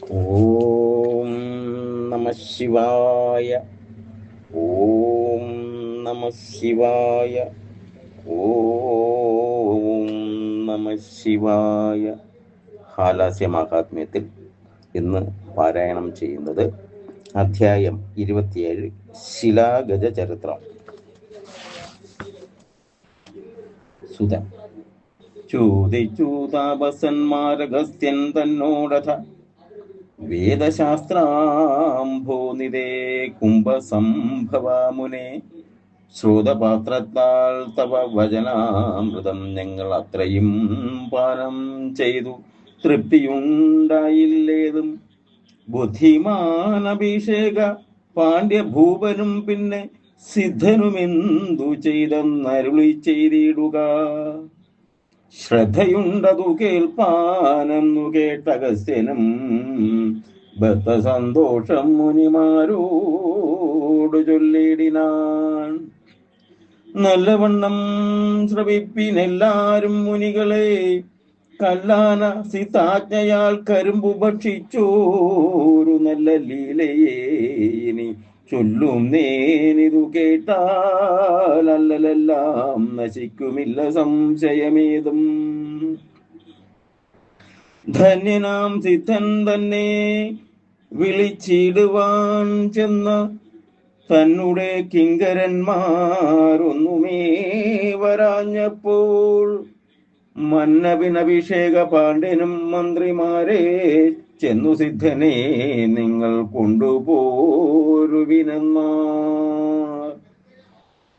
ഓം നമ ശിവായ. ഓം നമ ശിവായ. ഓം നമ ശിവായ. ഹാലാസ്യ മഹാത്മ്യത്തിൽ ഇന്ന് പാരായണം ചെയ്യുന്നത് അധ്യായം ഇരുപത്തിയേഴ് ശിലാഗജ ചരിത്രം സുധ ചോദിച്ചു താപസന്മാരഗസ്ത്യൻ തന്നോടഥ വേദശാസ്ത്രാംഭോനിതേ കുംഭസംഭവാമുനെ. ശ്രോതപാത്രത്താൽ തവ വചനാമൃതം ഞങ്ങൾ അത്രയും പാനം ചെയ്തു. തൃപ്തിയുണ്ടായില്ലേതും. ബുദ്ധിമാനഭിഷേക പാണ്ഡ്യഭൂപനും പിന്നെ സിദ്ധനുമെന്തു ചെയ്തെന്നരുളി ചെയ്തിടുക ശ്രദ്ധയുണ്ടതു കേൾപ്പാനെന്നു കേട്ടകസ്യനും ഭക്തസന്തോഷം മുനിമാരോട് ചൊല്ലിടിനാൻ. നല്ലവണ്ണം ശ്രവിപ്പിനെല്ലാരും മുനികളെ കല്ലാന സിതാജ്ഞയാൽ കരുമ്പു ഭക്ഷിച്ചോരു നല്ല ലീലയേ ഇനി ചൊല്ലും നേനിതു കേട്ടാൽ അല്ലലെല്ലാം നശിക്കുമില്ല സംശയമേതും. ധന്യനാം സിദ്ധൻ തന്നെ വിളിച്ചിടുവാൻ ചെന്ന തന്നുടെ കിങ്കരന്മാരൊന്നുമേ വരാഞ്ഞപ്പോൾ മന്നവിനഭിഷേക പാണ്ഡ്യനും മന്ത്രിമാരെ ചെന്നു സിദ്ധനെ നിങ്ങൾ കൊണ്ടുപോരുവിനെന്നാർ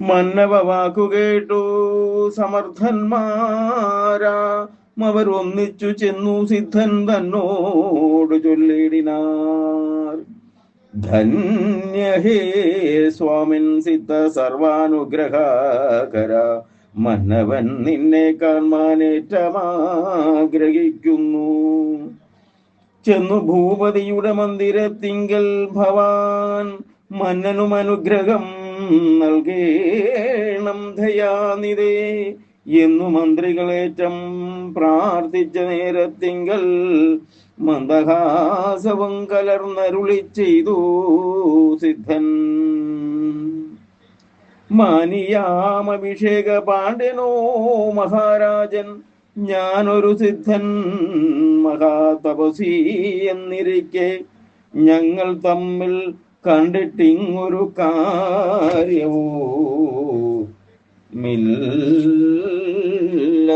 മന്നവ വാക്കുകേട്ടു സമർത്ഥന്മാരാ. അവർ ഒന്നിച്ചു ചെന്നു സിദ്ധൻ തന്നോട് ചൊല്ലിടിനാർ. ധന്യഹേ സ്വാമിൻ സിദ്ധ സർവാനുഗ്രഹകര. മന്നവൻ നിന്നെ കാണാനേറ്റമാഗ്രഹിക്കുന്നു ചെന്നു ഭൂപതിയുടെ മന്ദിരത്തിങ്കൽ ഭവാൻ മന്നനും അനുഗ്രഹം നൽകേണം ദയാനിതേ എന്നു മന്ത്രികളേറ്റം പ്രാർത്ഥിച്ച നേരത്തിങ്കൽ മന്ദഹാസവും കലർന്നരുളി ചെയ്തു സിദ്ധൻ. മാനിയാമഭിഷേക പാണ്ഡ്യനോ മഹാരാജൻ ഞാനൊരു സിദ്ധൻ മഹാതപസി എന്നിരിക്കെ ഞങ്ങൾ തമ്മിൽ കണ്ടിട്ടിങ്ങൊരു കാര്യവോ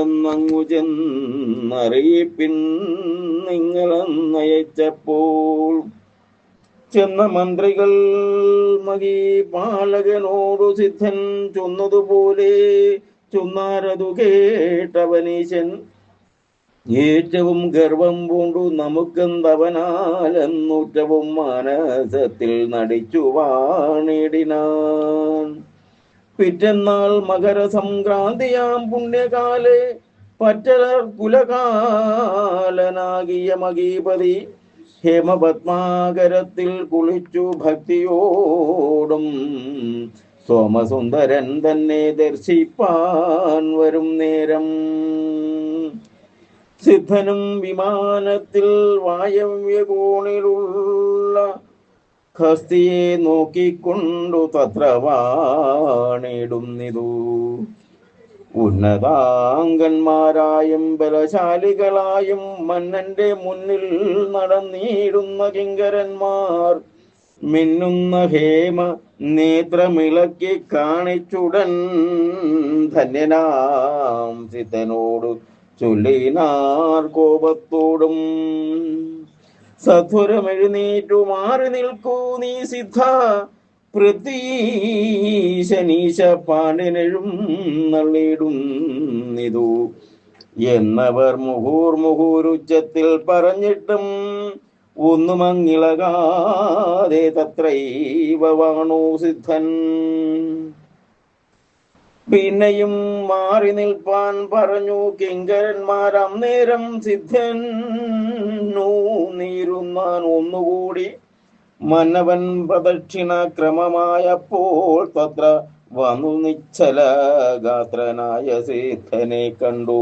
മില്ലെന്നങ്ങു ചെന്നറിയിപ്പിൻ നിങ്ങളെന്നയച്ചപ്പോൾ ചെന്ന മന്ത്രികൾ മകി പാലകനോടു സിദ്ധൻ ചൊന്നതുപോലെ ചൊന്നാരതു കേട്ടവനീശൻ. ഏറ്റവും ഗർവം പൂണ്ടു നമുക്കെന്തവനാലെന്നൂറ്റവും മാനസത്തിൽ നടിച്ചു വാണിടിനാൻ. പിറ്റന്നാൾ മകരസംക്രാന്തിയാം പുണ്യകാലെ പറ്റലർ കുലകാലനാകിയ മഹീപതി ഹേമപത്മാകരത്തിൽ കുളിച്ചു ഭക്തിയോടും സോമസുന്ദരൻ തന്നെ ദർശിപ്പാൻ വരും നേരം. സിദ്ധനും വിമാനത്തിൽ വായവ്യകോണിലുള്ള ഹസ്തിയെ നോക്കിക്കൊണ്ടു തത്ര വാണിടുന്നിതു ഉന്നതാംഗന്മാരായും ബലശാലികളായും മന്നന്റെ മുന്നിൽ നടന്നിടുന്ന കിങ്കരന്മാർ മിന്നുന്ന ഹേമ നേത്രമിളക്കി കാണിച്ചുടൻ ധന്യനാം സിദ്ധനോട് ചൊല്ലിനാർ കോപത്തോടും. സധുരമെഴുന്നേറ്റു മാറി നിൽക്കൂ നീ സിദ്ധ. പ്രതീശനീശ പാണ്ഡിനെഴും നള്ളിയിടും ഇതു. എന്നവർ മുഹൂർ മുഹൂരുച്ചത്തിൽ പറഞ്ഞിട്ടും ഒന്നും അങ്ങിളകാതെ തത്രൈവ വാണു സിദ്ധൻ. പിന്നെയും മാറി നിൽപ്പാൻ പറഞ്ഞു കിങ്കരന്മാരാം നേരം സിദ്ധൻ. നീരുന്നാൻ ഒന്നുകൂടി മന്നവൻ പ്രദക്ഷിണ ക്രമമായപ്പോൾ തത്ര വന്നു നിശ്ചല ഗാത്രനായ സിദ്ധനെ കണ്ടു.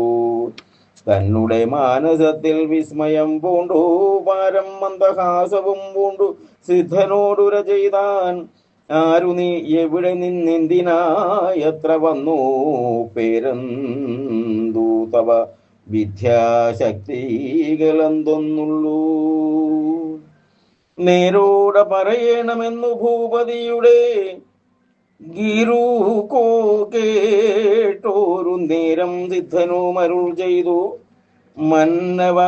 തന്നുടെ മാനസത്തിൽ വിസ്മയം പൂണ്ടു പാരം മന്ദഹാസവും പൂണ്ടു. സിദ്ധനോടുര ചെയ്താൻ ആരു നീ? എവിടെ നിന്നെന്തിനായത്ര വന്നു? പേരന്തൂതവ വിദ്യാശക്തികളെന്തൊന്നുള്ളൂ. നേരോടെ പറയണമെന്നു ഭൂപതിയുടെ ഗിരുക്കോ കേട്ടോരു നേരം സിദ്ധനു മരുൾ ചെയ്തു. മന്നവ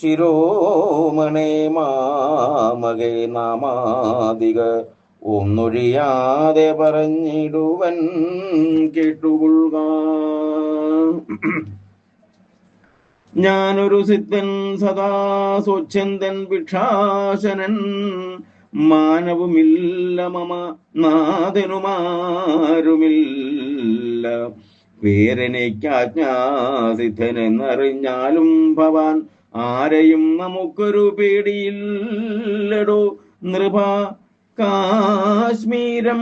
ശിരോമണേ മാമകേ നാമാതിക ഒന്നൊഴിയാതെ പറഞ്ഞിടുവൻ കേട്ടുകൊള്ളുക. ഞാനൊരു സിദ്ധൻ സദാ സ്വച്ഛന്തൻ ഭിക്ഷാശനൻ. മാനവുമില്ല മമ നാഥനുമാരുമില്ല. പേരെനിക്കാജ്ഞാസിദ്ധനെന്നറിഞ്ഞാലും ഭവാൻ ആരെയും നമുക്കൊരു പേടിയില്ലടോ. നൃപ കാശ്മീരം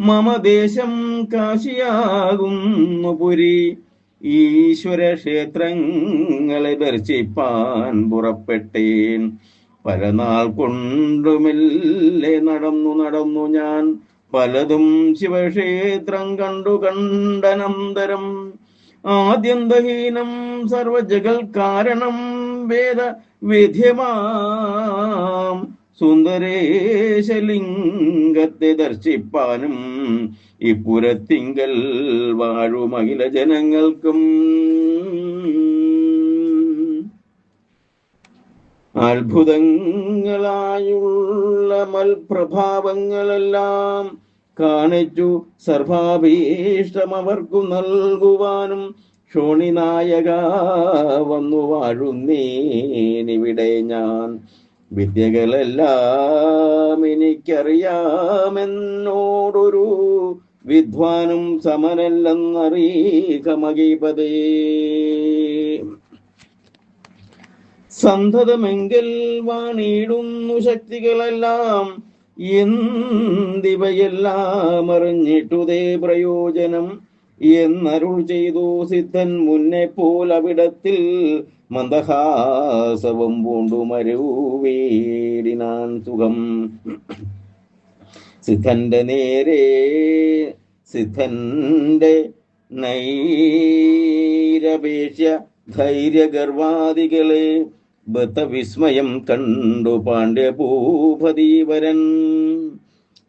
മമ ദേശം കാശിയാകുന്നു പുരി. ഈശ്വര ക്ഷേത്രങ്ങളെ ദർശിപ്പാൻ പുറപ്പെട്ടേൻ. പല കൊണ്ടുമില്ലേ നടന്നു നടന്നു ഞാൻ. പലതും ശിവക്ഷേത്രം കണ്ടു കണ്ടനന്തരം. ആദ്യന്തഹീനം സർവജഗൽ കാരണം വേദ വിധ്യമാം. സുന്ദരേശലിംഗത്തെ ദർശിപ്പാനും ഇപ്പുരത്തിങ്കൽ വാഴുമഹില ജനങ്ങൾക്കും. അത്ഭുതങ്ങളായുള്ള മൽപ്രഭാവങ്ങളെല്ലാം കാണിച്ചു. സർവാഭീഷ്ടം അവർക്കു നൽകുവാനും ക്ഷോണിനായക വന്നു വാഴുന്നേനിവിടെ ഞാൻ. വിദ്യകളെല്ലാം എനിക്കറിയാമെന്നോടൊരു വിദ്വാനും സമനല്ലെന്നറിയുക മകീപതേ. സന്തതമെങ്കിൽ വാണിയിടുന്നു ശക്തികളെല്ലാം എന്തിവയെല്ലാം അറിഞ്ഞിട്ടുതേ പ്രയോജനം? എന്നരുൾ ചെയ്തു സിദ്ധൻ മുന്നെ പോലവിടത്തിൽ മന്ദഹാസവും പൂണ്ടു മരുവേടിനാൻ സുഖം. സിദ്ധന്റെ നേരെ സിദ്ധന്റെ നൈരപേക്ഷ ധൈര്യഗർവാദികളെ ബദ്ധവിസ്മയം കണ്ടു പാണ്ഡ്യഭൂപതീവരൻ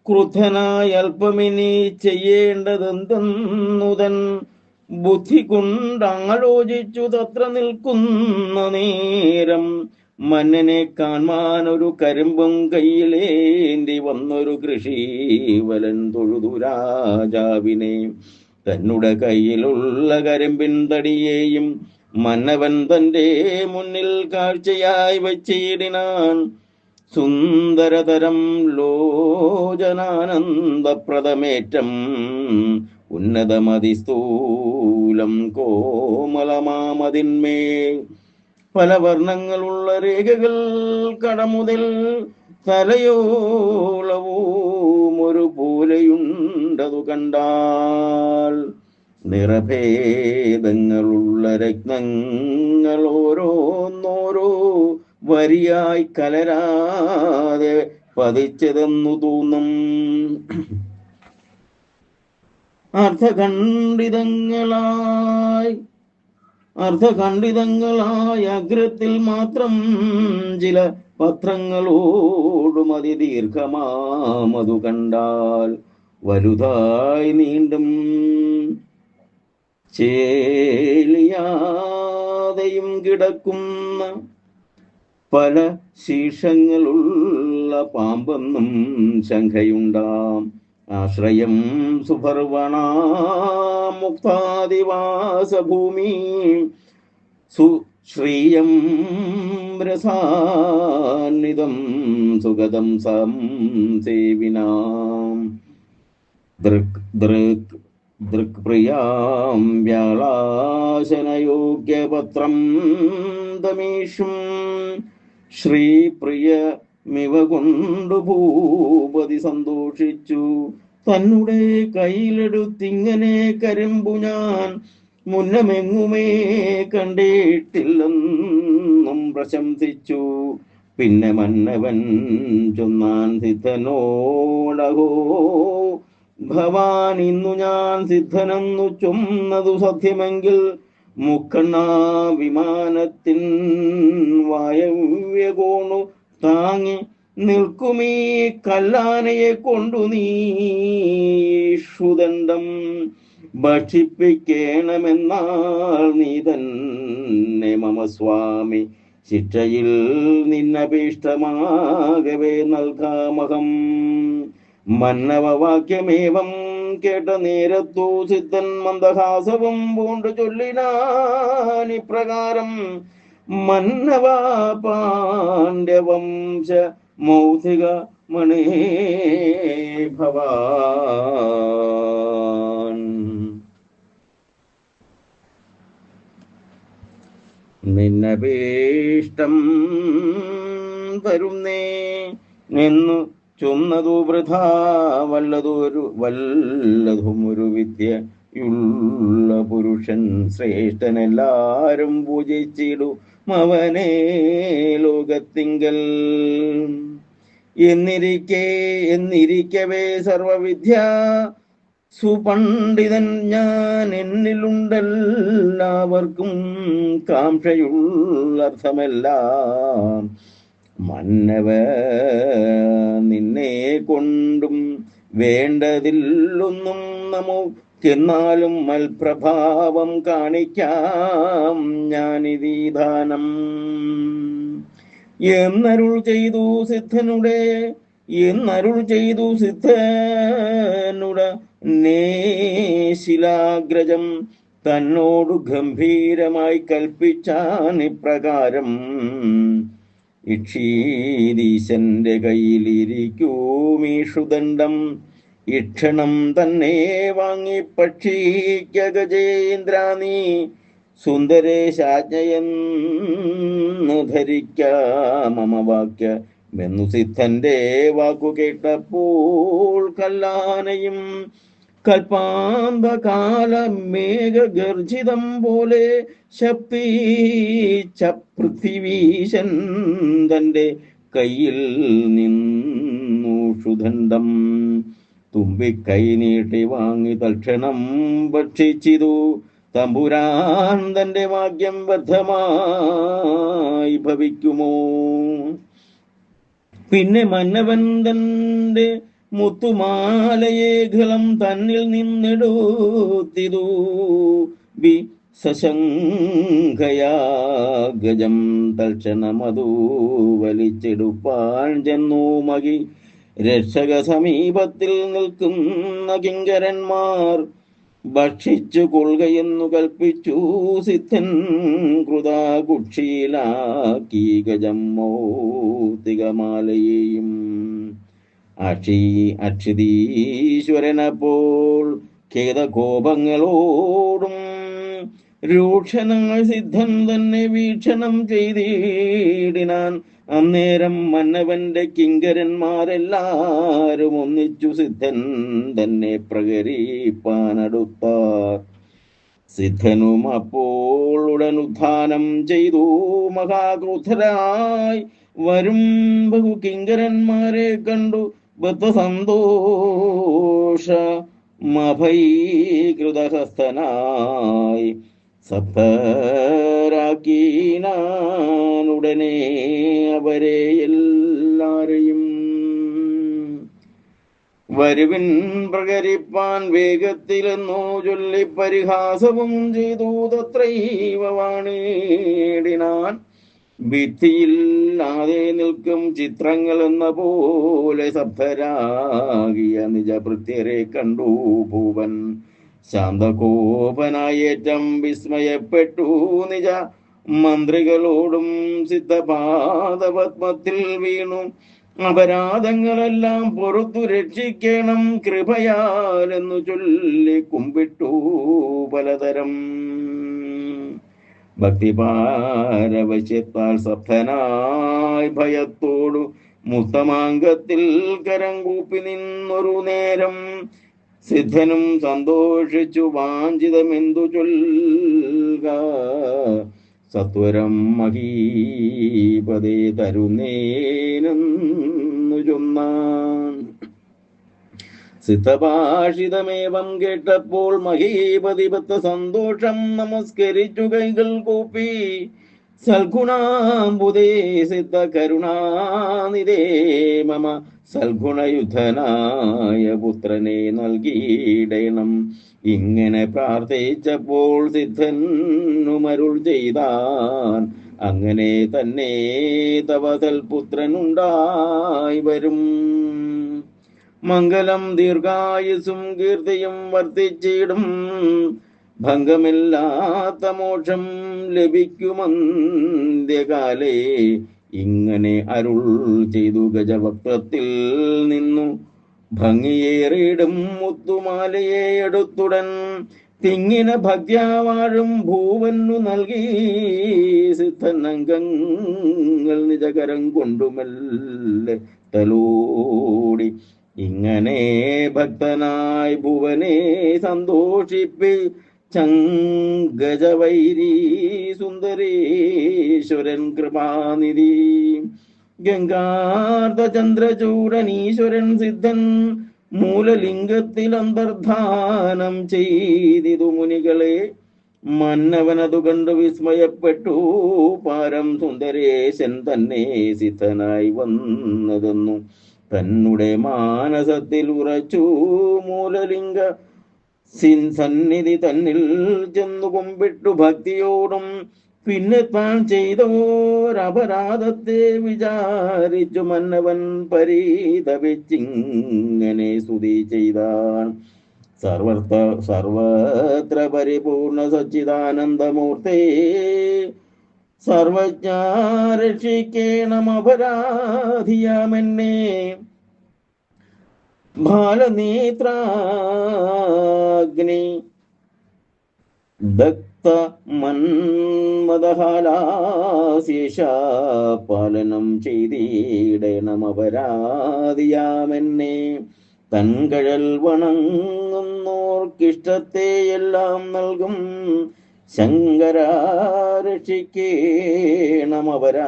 ക്രുദ്ധനായ അല്പമിനി ചെയ്യേണ്ടതെന്തെന്നുതൻ ബുദ്ധി കൊണ്ടാലോചിച്ചു തത്ര നിൽക്കുന്ന നേരം മന്നനെ കാണാൻ ഒരു കരിമ്പും കയ്യിലേന്തി വന്നൊരു കൃഷിവലൻ തൊഴുതു രാജാവിനെ. തന്നുടെ കയ്യിലുള്ള കരിമ്പിൻ തടിയെയും മന്നവൻ തന്റെ മുന്നിൽ കാഴ്ചയായി വച്ചിടിനാൻ സുന്ദരതരം ലോചനാനന്ദപ്രദമേറ്റം ഉന്നതമതിസ്ഥൂലം കോമലമാമതിന്മേൽ പല വർണങ്ങളുള്ള രേഖകൾ കടമുതൽ തലയോളവും ഒരു പോലെയുണ്ടതു കണ്ടാൽ നിറഭേദങ്ങളുള്ള രത്നങ്ങൾ ഓരോന്നോരോ വരിയായി കലരാതെ പതിച്ചതെന്നു തോന്നും. അർത്ഥഖണ്ഡിതങ്ങളായി അർത്ഥഖണ്ഡിതങ്ങളായ അഗ്രത്തിൽ മാത്രം ചില പത്രങ്ങളോടും അതിദീർഘമാമതു കണ്ടാൽ വലുതായി നീണ്ടും ചേലിയാതെയും കിടക്കുന്ന പല ശീർഷങ്ങളുള്ള പാമ്പെന്നും ശങ്കയുണ്ടാം. ആശ്രയം സുഭർവണ മുക്താദിവാസഭൂമി സുശ്രീയം രസാന്നിതം സുഗതം സം സേവിനാം ദൃക് ദൃക് ദൃക്പ്രിയാം വ്യാളാശനയോഗ്യപത്രം തമീഷും ശ്രീപ്രിയമിവ കൊണ്ടു ഭൂപതി സന്തോഷിച്ചു. തന്നെ കയ്യിലെടുത്തിങ്ങനെ കരുമ്പു ഞാൻ മുന്നമെങ്ങുമേ കണ്ടിട്ടില്ലെന്നും പ്രശംസിച്ചു. പിന്നെ മന്നവൻ ചൊന്നാൻ സിദ്ധനോടഹോ ഭവാൻ ഇന്നു ഞാൻ സിദ്ധനെന്നു ചൊന്നതു സത്യമെങ്കിൽ മുക്കണ്ണ വിമാനത്തിൻ വായവ്യകോണു താങ്ങി നിൽക്കുമീ കല്ലാനയെ കൊണ്ടു നീഷുദണ്ഡം ഭക്ഷിപ്പിക്കണമെന്നാൽ നീ തന്നെ മമ സ്വാമി. ശിക്ഷയിൽ നിന്നപേഷ്ടമാകവേ നൽകാമഹം. മന്നവവാക്യമേവം കേട്ട നേരത്തു സിദ്ധൻ മന്ദഹാസവും പൂണ്ടു ചൊല്ലിനാനിപ്രകാരം മന്നവ പാണ്ഡ്യവംശ മൗസിക മണേ നിന്നപേഷ്ടം വരുന്നേ എന്നു ചൊന്നതു വൃഥാ വല്ലതൊരു വല്ലതും ഒരു വിദ്യയുള്ള പുരുഷൻ ശ്രേഷ്ഠനെല്ലാരും പൂജിച്ചിടും അവനെ ലോകത്തിങ്കൽ. എന്നിരിക്കെ എന്നിരിക്കവേ സർവവിദ്യ സുപണ്ഡിതൻ ഞാൻ എന്നിലുണ്ടെല്ലാവർക്കും കാംക്ഷയുള്ള അർത്ഥമെല്ലാം മന്നവ നിന്നെ കൊണ്ടും വേണ്ടതില്ലൊന്നും നമുക്കെന്നാലും മൽപ്രഭാവം കാണിക്കാം ഞാൻ ദാനം എന്നരുൾ ചെയ്തു സിദ്ധനുടെ എന്നരുൾ ചെയ്തു സിദ്ധനുട നേശിലാഗ്രജം തന്നോടു ഗംഭീരമായി കൽപ്പിച്ചാൻ ഇപ്രകാരം. ഇക്ഷീരീശന്റെ കയ്യിലിരിക്കൂമീഷുദണ്ഡം ഇക്ഷണം തന്നെ വാങ്ങി പക്ഷീക്ക ഗജേന്ദ്ര നീ സുന്ദരേശാജ്ഞയെന്നു ധരിക്കാമമ വാക്യ മെന്നു സിദ്ധന്റെ വാക്കു കേട്ടപ്പോൾ കല്ലാനയും കൽപ്പാന്തകാല മേഘഗർജിതം പോലെ ശക്തി ചൃഥിവീശൻ തന്റെ കയ്യിൽ നിന്നു ക്ഷുദണ്ഡം തുമ്പിക്കൈ നീട്ടി വാങ്ങി തൽക്ഷണം ഭക്ഷിച്ചിതു. തമ്പുരാൻ തന്റെ ഭാഗ്യം ബദ്ധമായി ഭവിക്കുമോ? പിന്നെ മന്നവൻ തന്റെ മുത്തുമാലയേഖലം തന്നിൽ നിന്നെടുത്തിതു. വി സശങ്കയാ ഗജം തൽക്ഷണമതു വലിച്ചെടുപ്പാൻ ചെന്നു മകി. രക്ഷക സമീപത്തിൽ നിൽക്കുന്ന കിങ്കരന്മാർ ഭക്ഷിച്ചു കൊള്ളുകയെന്നു കൽപ്പിച്ചു സിദ്ധൻ കൃതാകുക്ഷിയിലാക്കി ഗജം മൗതികമാലയെയും അക്ഷി അക്ഷിതീശ്വരനപ്പോൾ ഖേദകോപങ്ങളോടും രൂക്ഷനങ്ങൾ സിദ്ധൻ തന്നെ വീക്ഷണം ചെയ്തിടിനാൻ. അന്നേരം മന്നവന്റെ കിങ്കരന്മാരെല്ലാരും ഒന്നിച്ചു സിദ്ധൻ തന്നെ പ്രകരിപ്പാനടുത്താർ സിദ്ധനും അപ്പോൾ ഉടൻ ഉത്ഥാനം ചെയ്തു. മഹാക്രുദ്ധരായി വരും ബഹു കിങ്കരന്മാരെ കണ്ടു. ബദ്ധസന്തോഷ മഭൈകൃതഹസ്തനായി സപ്തരാക്കീനാനുടനെ അവരെ എല്ലാരെയും വരുവിൻ പ്രകരിപ്പാൻ വേഗത്തിലെന്നോ ചൊല്ലി പരിഹാസവും ചെയ്തു തത്രൈവ വാണീടിനാൻ ഭിത്തിയില്ലാതെ നിൽക്കും ചിത്രങ്ങൾ എന്ന പോലെ സപ്തരാകിയ നിജഭൃത്യരെ കണ്ടു ഭൂവൻ ശാന്തകോപനായേറ്റം വിസ്മയപ്പെട്ടു നിജ. മന്ത്രികളോടും സിദ്ധപാദപത്മത്തിൽ വീണു. അപരാധങ്ങളെല്ലാം പുറത്തു രക്ഷിക്കണം കൃപയാലെന്നു ചൊല്ലി കുമ്പിട്ടു പലതരം ഭക്തിപാരവശ്യത്താൽ സപ്തനായി ഭയത്തോടു മുത്തമാങ്കത്തിൽ കരം കൂപ്പി നിന്നൊരു നേരം സിദ്ധനും സന്തോഷിച്ചു വാഞ്ചിതമെന്തു ചൊല്ലുക? സത്വരം മഹീപതേ തരുന്നേനെന്നു ചൊന്നാൻ സിദ്ധഭാഷിതമേവം കേട്ടപ്പോൾ മഹീപതിപത്ത് സന്തോഷം നമസ്കരിച്ചു കൈകൾ കൂപ്പി. സൽഗുണാംബുദേ സിദ്ധ കരുണാനിതേ മമ സൽഗുണയുധനായ പുത്രനെ നൽകിയിടണം. ഇങ്ങനെ പ്രാർത്ഥിച്ചപ്പോൾ സിദ്ധനുമരുൾ ചെയ്താൻ അങ്ങനെ തന്നെ തവതൽ പുത്രനുണ്ടായി വരും. മംഗലം ദീർഘായുസും കീർത്തിയും വർദ്ധിച്ചിടും. ഭംഗമില്ലാത്ത മോക്ഷം ലഭിക്കുമന്ത്യകാലേ ഇങ്ങനെ അരുൾ ചെയ്തു ഗജവക്രത്തിൽ നിന്നു. ഭംഗിയേറിയിടും മുത്തുമാലയെ എടുത്തുടൻ. തിങ്ങിന ഭക്യാവാഴും ഭൂവന്നു നൽകി. സിദ്ധനംഗങ്ങൾ നിജകരം കൊണ്ടുമല്ല തലോടി. ഇങ്ങനെ ഭക്തനായി ഭുവനെ സന്തോഷിപ്പി ചങ്കജവൈരി സുന്ദരേശ്വരൻ കൃപാനിധി. ഗംഗാർദ്ധചന്ദ്രചൂടനീശ്വരൻ സിദ്ധൻ മൂലലിംഗത്തിൽ അന്തർധാനം ചെയ്തിതു മുനികളെ. മന്നവനതു കണ്ടു വിസ്മയപ്പെട്ടു. പാരം സുന്ദരേശൻ തന്നെ സിദ്ധനായി വന്നതെന്നു. തന്നുടെ മാനസത്തിൽ ഉറച്ചു മൂലലിംഗ സിൻ സന്നിധി തന്നിൽ ചെന്നു കുമ്പിട്ടു ഭക്തിയോടും പിന്നെ താൻ ചെയ്തോരപരാധത്തെ വിചാരിച്ചു മന്നവൻ പരീതപിച്ചിങ്ങനെ സ്തുതി ചെയ്താൻ. സർവർത്ത സർവത്ര പരിപൂർണ സച്ചിദാനന്ദമൂർത്തേ സർവജ്ഞ രക്ഷിക്കേണം അപരാധിയാമെന്നെ. ബാലനേത്രാഗ്നി ദക്ത മന്മദഹാലാശേഷ പാലനം ചെയ്തിടണം അപരാധിയാമെന്നെ. തൻകഴൽ വണങ്ങുന്നോർക്കിഷ്ടത്തെയെല്ലാം നൽകും ശങ്കര രക്ഷിക്കേണം അപരാധിയാമെന്നെ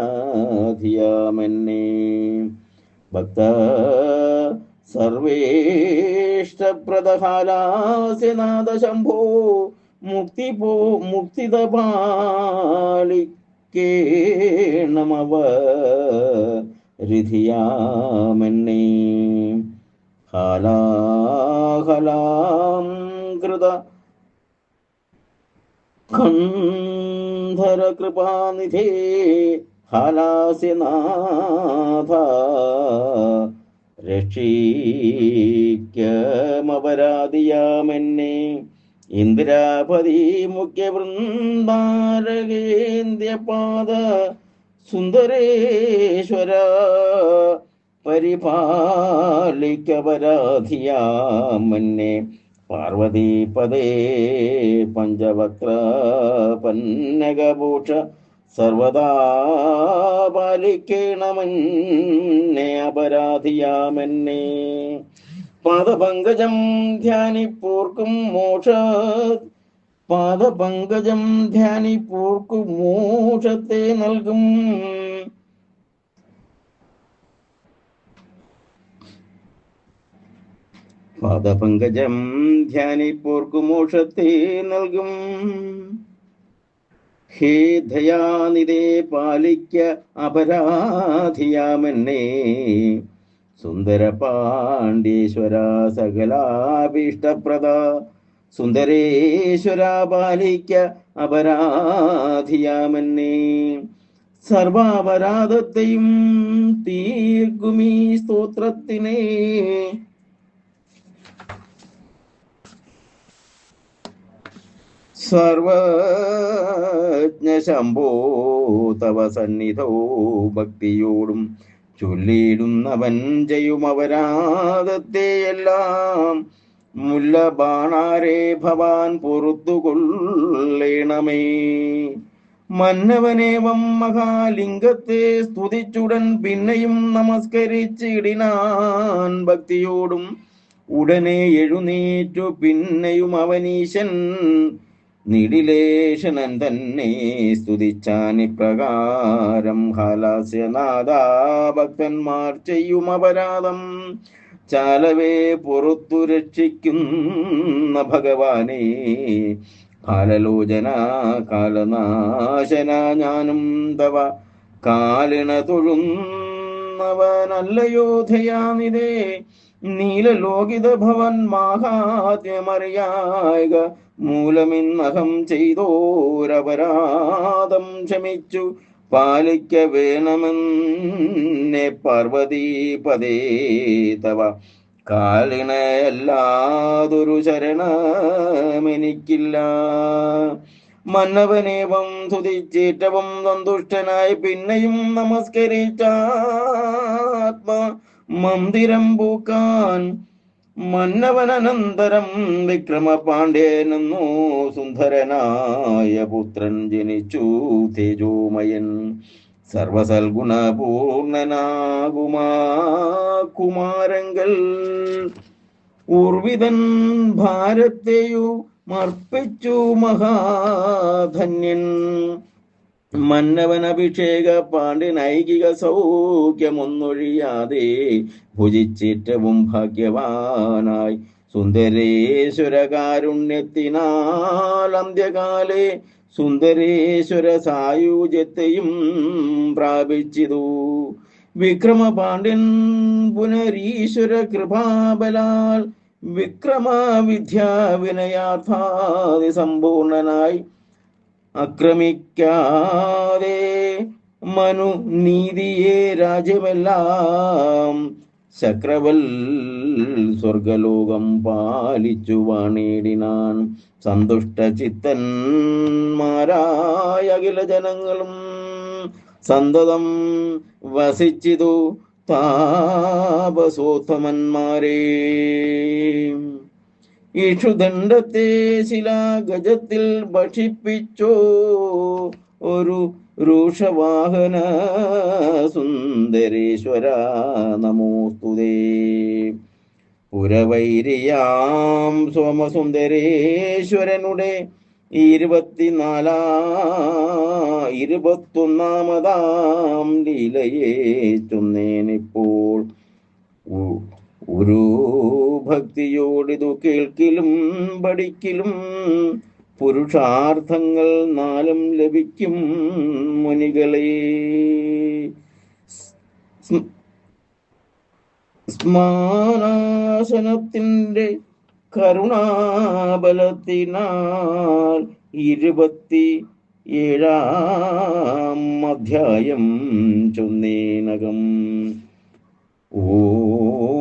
ഭക്ത സർവേഷ്ടപ്രദഹാലാസ്യനാഥ ശംഭോ മുക്തി പോ മുക്തിത പാലിക്കേണമവ രിധിയാമെന്നെ ഹലാഹലാം കൃത ഖണ്ഡര കൃപാനിധേ ഹാലാസ്യനാഥ രക്ഷിക്കമപരാധിയാമെന്നെ. ഇന്ദിരാപതി മുഖ്യവൃന്ദാരകേന്ദ്രപാദ സുന്ദരേശ്വര പരിപാലിക്കപരാധിയാമെന്നെ. പാർവതീപദേ പഞ്ചവക്ര പന്നകഭൂഷ സർവദാ പാലിക്കണമെന്നെ അപരാധിയാമെന്നെ. പാദപങ്കജം ധ്യാനിപ്പോർക്കും മോഷ പാദപങ്കജം ധ്യാനിപ്പോർക്കും മോഷത്തെ നൽകും. പാദപങ്കജം ധ്യാനിപ്പോർക്കു മോക്ഷത്തെ നൽകും. ഹേ ദയാനിതേ പാലിക്ക അപരാധിയാമെന്നെ. സുന്ദര പാണ്ഡേശ്വര സകലാഭീഷ്ടപ്രദ. സുന്ദരേശ്വര പാലിക്ക അപരാധിയാമെന്നെ. സർവാപരാധത്തെയും തീർക്കുമീ സ്തോത്രത്തിനെ. സർവജ്ഞ ശംഭോ തവ സന്നിധോ ഭക്തിയോടും ചൊല്ലിയിടുന്നവൻ ചെയ്യും അപരാധത്തെയെല്ലാം മുല്ല ബാണാരേ ഭവാൻ പൊറത്തു കൊള്ളേണമേ മന്നവനേവം മഹാലിംഗത്തെ സ്തുതിച്ചുടൻ പിന്നെയും നമസ്കരിച്ചിടിനാൻ ഭക്തിയോടും ഉടനെ എഴുന്നേറ്റു പിന്നെയും അവനീശൻ നിടിലേഷണൻ തന്നെ സ്തുതിച്ചാനിപ്രകാരം ഭക്തന്മാർ ചെയ്യും അപരാധം. ചാലവേ പുറത്തു രക്ഷിക്കുന്ന ഭഗവാനെ കാലലോചന കാലനാശന ഞാനും തവ. കാലിണ തൊഴുന്നവനല്ലയോധയാനിതേ നീലലോകിത ഭവൻ മാഹാത്മ്യമറിയായക മൂലമിന്നഹം ചെയ്തോരപരാധം ക്ഷമിച്ചു. പാലിക്ക വേണമെന്നെ പാർവതീപദേ തവ. കാലിണയല്ലാതൊരു ശരണമെനിക്കില്ല. മന്നവനേവം തുതിച്ചേറ്റവും സന്തുഷ്ടനായി പിന്നെയും നമസ്കരിച്ചാത്മ. മന്ദിരം പൂക്കാൻ മന്നവനനന്തരം വിക്രമ പാണ്ഡ്യനെന്നു സുന്ദരനായ പുത്രൻ ജനിച്ചു തേജോമയൻ. സർവസൽഗുണപൂർണനാകുമാ കുമാരങ്കൽ ഉർവിതൻ ഭാരത്തെയു മർപ്പിച്ചു മഹാധന്യൻ. മന്നവൻ അഭിഷേക പാണ്ഡ്യനൈകിക സൗഖ്യമൊന്നൊഴിയാതെ ഭുജിച്ചേറ്റവും ഭാഗ്യവാനായി സുന്ദരേശ്വര കാരുണ്യത്തിനാൽ അന്ത്യകാലെ സുന്ദരേശ്വര സായുജ്യത്തെയും പ്രാപിച്ചിതു. വിക്രമപാണ്ഡ്യൻ പുനരീശ്വര കൃപാബലാൽ വിക്രമ വിദ്യാ വിനയാർത്ഥാതി സമ്പൂർണനായി അക്രമിക്കാതെ മനു നീതിയെ രാജ്യമെല്ലാം ചക്രവൽ സ്വർഗലോകം പാലിച്ചു വാണേടിനാൻ സന്തുഷ്ട ചിത്തന്മാരായ അഖില ജനങ്ങളും സന്തതം വസിച്ചിതു താപസോത്തമന്മാരെ. ഇഷുദണ്ഡത്തെ ശിലാഗജത്തിൽ ഭക്ഷിപ്പിച്ചോ. ഒരു രൂഷവാഹന സുന്ദരേശ്വര നമോസ്തുതേ പുരവൈരിയാം സോമസുന്ദരേശ്വരനുടെ ഇരുപത്തിനാലാ ഇരുപത്തൊന്നാമതാം ലീലയെ ചൊന്നേനിപ്പോൾ ഒരു ഭക്തിയോടിതു കേൾക്കിലും പഠിക്കിലും പുരുഷാർത്ഥങ്ങൾ നാലും ലഭിക്കും മുനികളെ. സ്മാനാശനത്തിന്റെ കരുണാബലത്തിനാൽ ഇരുപത്തി ഏഴാം അധ്യായം ചൊന്നേനകം. ഓം